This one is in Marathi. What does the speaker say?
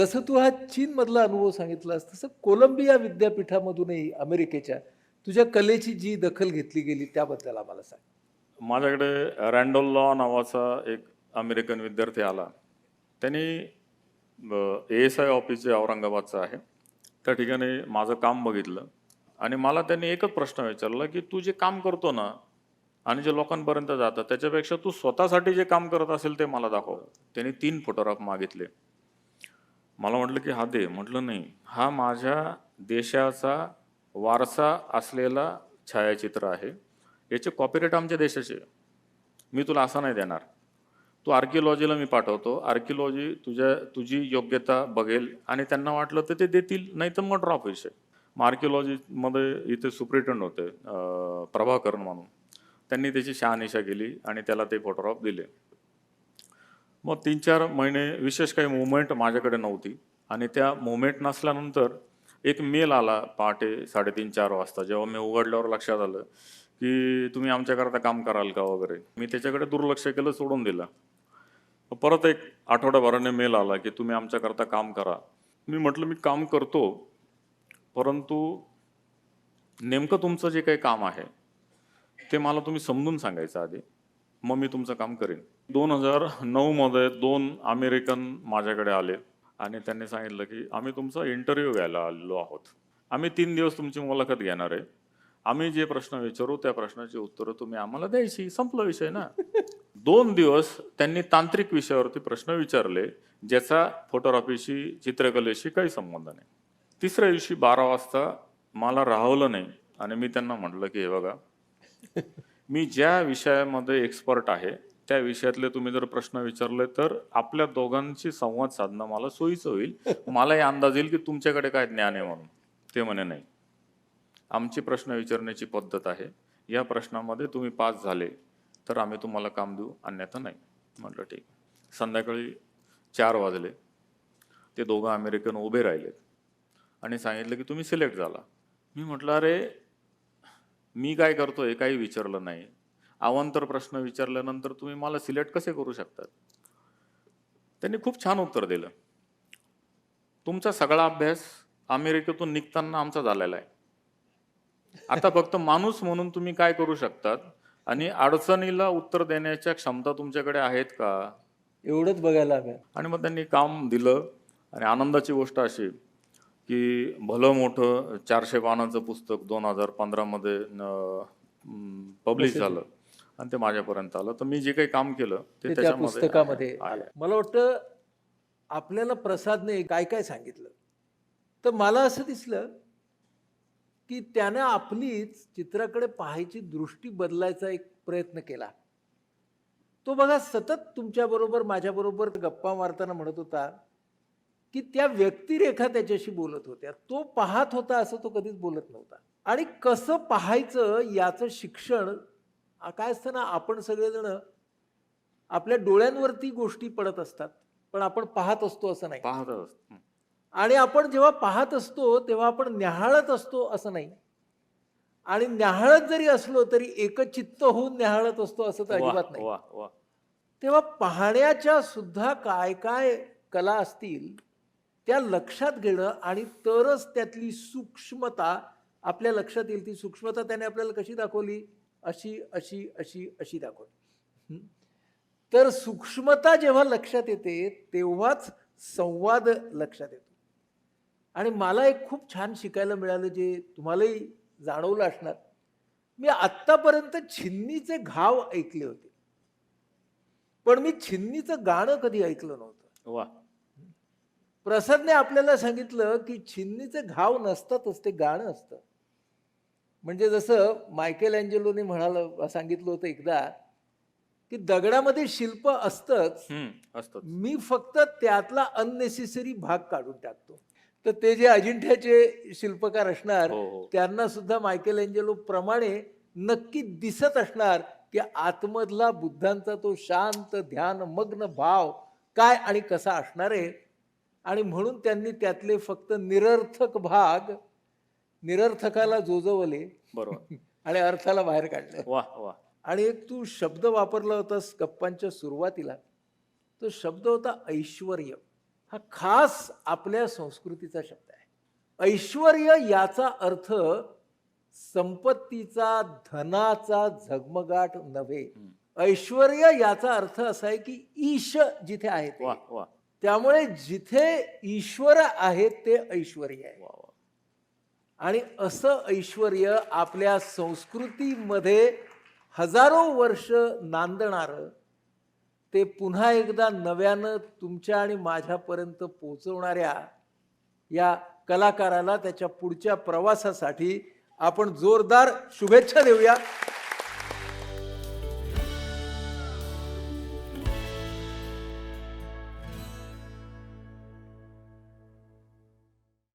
जसं तू हा चीनमधला अनुभव सांगितलास तसं कोलंबिया विद्यापीठामधूनही अमेरिकेच्या तुझ्या कलेची जी दखल घेतली गेली त्याबद्दल आम्हाला सांग. माझ्याकडे रँडोल लॉ नावाचा एक अमेरिकन विद्यार्थी आला. त्यांनी ए एस आय ऑफिस जे औरंगाबादचं आहे त्या ठिकाणी माझं काम बघितलं. आणि मला त्यांनी एकच प्रश्न विचारला की तू जे काम करतो ना आणि जे लोकांपर्यंत जातं त्याच्यापेक्षा तू स्वतःसाठी जे काम करत असेल ते मला दाखव. त्यांनी तीन फोटोग्राफ मागितले. मला म्हटलं की हा दे. म्हटलं नाही. हा माझ्या देशाचा वारसा असलेला छायाचित्र आहे. याचे कॉपीराईट आमच्या देशाचे. आहे. मी तुला असा नाही देणार. तू आर्किओलॉजीला मी पाठवतो. आर्किओलॉजी तुझ्या तुझी योग्यता बघेल आणि त्यांना वाटलं तर ते देतील. नाही तर मग ड्रॉप विषय मग आर्किओलॉजीमध्ये इथे सुप्रिटेंड होते प्रभाकरण म्हणून. त्यांनी त्याची शहानिशा केली आणि त्याला ते फोटोग्राफ दिले. मग तीन चार महिने विशेष काही मुवमेंट माझ्याकडे नव्हती. आणि त्या मुवमेंट नसल्यानंतर एक मेल आला पहाटे साडेतीन चार वाजता. जेव्हा मी उघडल्यावर लक्षात आलं की तुम्ही आमच्याकरता काम कराल का वगैरे. मी त्याच्याकडे दुर्लक्ष केलं सोडून दिलं. परत एक आठवड्याभराने मेल आला की तुम्ही आमच्याकरता काम करा. मी म्हटलं मी काम करतो परंतु नेमकं तुमचं जे काही काम आहे ते मला तुम्ही समजून सांगायचं आधी. मग मी तुमचं काम करेन. दोन हजार नऊमध्ये दोन अमेरिकन माझ्याकडे आले आणि त्यांनी सांगितलं की आम्ही तुमचा इंटरव्ह्यू घ्यायला आलेलो आहोत. आम्ही तीन दिवस तुमची मुलाखत घेणार आहे. आम्ही जे प्रश्न विचारू त्या प्रश्नाची उत्तरं तुम्ही आम्हाला द्यायची. संपला विषय ना. दोन दिवस त्यांनी तांत्रिक विषयावरती प्रश्न विचारले ज्याचा फोटोग्राफीशी चित्रकलेशी काही संबंध नाही. तिसऱ्या दिवशी बारा वाजता मला राहवलं नाही आणि मी त्यांना म्हटलं की हे बघा मी ज्या विषयामध्ये एक्सपर्ट आहे त्या विषयातले तुम्ही जर प्रश्न विचारले तर आपल्या दोघांशी संवाद साधणं मला सोयीचं होईल. मलाही अंदाज येईल की तुमच्याकडे काय ज्ञान आहे म्हणून. ते म्हणे नाही. आमची प्रश्न विचारण्याची पद्धत आहे. या प्रश्नामध्ये तुम्ही पास झाले तर आम्ही तुम्हाला काम देऊ अन्यथा नाही. म्हटलं ठीक संध्याकाळी चार वाजले. ते दोघं अमेरिकन उभे राहिलेत. आणि सांगितलं की तुम्ही सिलेक्ट झाला. मी म्हटलं अरे मी काय करतो हे काही विचारलं नाही. अवांतर प्रश्न विचारल्यानंतर तुम्ही मला सिलेक्ट कसे करू शकतात? त्यांनी खूप छान उत्तर दिलं. तुमचा सगळा अभ्यास अमेरिकेतून निघताना आमचा झालेला आहे. आता फक्त माणूस म्हणून तुम्ही काय करू शकतात? आणि अडचणीला उत्तर देण्याच्या क्षमता तुमच्याकडे आहेत का? एवढंच बघायला हवं आणि मग त्यांनी काम दिलं. आणि आनंदाची गोष्ट अशी की भलं मोठं चारशे पानाचं पुस्तक दोन हजार पंधरामध्ये पब्लिश झालं आणि ते माझ्यापर्यंत आलं. तर मी जे काही काम केलं ते त्या पुस्तकामध्ये. मला वाटतं आपल्याला प्रसादने काय काय सांगितलं? तर मला असं दिसलं की त्यानं आपलीच चित्राकडे पाहायची दृष्टी बदलायचा एक प्रयत्न केला. तो बघा सतत तुमच्याबरोबर माझ्याबरोबर गप्पा मारताना म्हणत होता की त्या व्यक्तिरेखा त्याच्याशी बोलत होत्या. तो पाहत होता असं तो कधीच बोलत नव्हता. आणि कसं पाहायचं याचं शिक्षण काय असतं ना आपण सगळेजण आपल्या डोळ्यांवरती गोष्टी पडत असतात पण आपण पाहत असतो असं नाही. पाहतच हं. आणि आपण जेव्हा पाहत असतो तेव्हा आपण न्याहाळत असतो असं नाही. आणि न्याहाळत जरी असलो तरी एकचित्त होऊन न्याहाळत असतो असं तर अजिबात नाही. तेव्हा पाहण्याच्या सुद्धा काय काय कला असतील त्या लक्षात घेणं आणि तरच त्यातली सूक्ष्मता आपल्या लक्षात येईल. ती सूक्ष्मता त्याने आपल्याला कशी दाखवली? अशी अशी अशी अशी दाखवली. तर सूक्ष्मता जेव्हा लक्षात येते तेव्हाच संवाद लक्षात येतो. आणि मला एक खूप छान शिकायला मिळालं जे तुम्हालाही जाणवलं असणार. मी आत्तापर्यंत छिन्नीचे घाव ऐकले होते. पण मी छिन्नीचं गाणं कधी ऐकलं नव्हतं. वा. प्रसादने आपल्याला सांगितलं की छिन्नीचे घाव नसतातच ते गाणं असतं. म्हणजे जसं मायकेल अँजेलोने म्हणालं सांगितलं होतं एकदा की दगडामध्ये शिल्प असतंच असतं मी फक्त त्यातला अननेसेसरी भाग काढून टाकतो. तर ते जे अजिंठ्याचे शिल्पकार असणार हो हो. त्यांना सुद्धा मायकेल एंजेलो प्रमाणे नक्की दिसत असणार की आतमधला बुद्धांचा तो शांत ध्यान मग्न भाव काय आणि कसा असणार आहे आणि म्हणून त्यांनी त्यातले फक्त निरर्थक भाग निरर्थकाला जोजवले बरोबर. आणि अर्थाला बाहेर काढले. वा वा आणि एक तू शब्द वापरला होतास गप्पांच्या सुरुवातीला. तो शब्द होता ऐश्वर्य. हा खास आपल्या संस्कृतीचा शब्द आहे. ऐश्वर्य याचा अर्थ संपत्तीचा धनाचा झगमगाट नव्हे. ऐश्वर्य याचा अर्थ असा आहे की ईश जिथे आहे. वा वा त्यामुळे जिथे ईश्वर आहे ते ऐश्वर आहे. आणि असं ऐश्वर आपल्या संस्कृतीमध्ये हजारो वर्ष नांदणारं ते पुन्हा एकदा नव्यानं तुमच्या आणि माझ्यापर्यंत पोचवणाऱ्या या कलाकाराला त्याच्या पुढच्या प्रवासासाठी आपण जोरदार शुभेच्छा देऊया.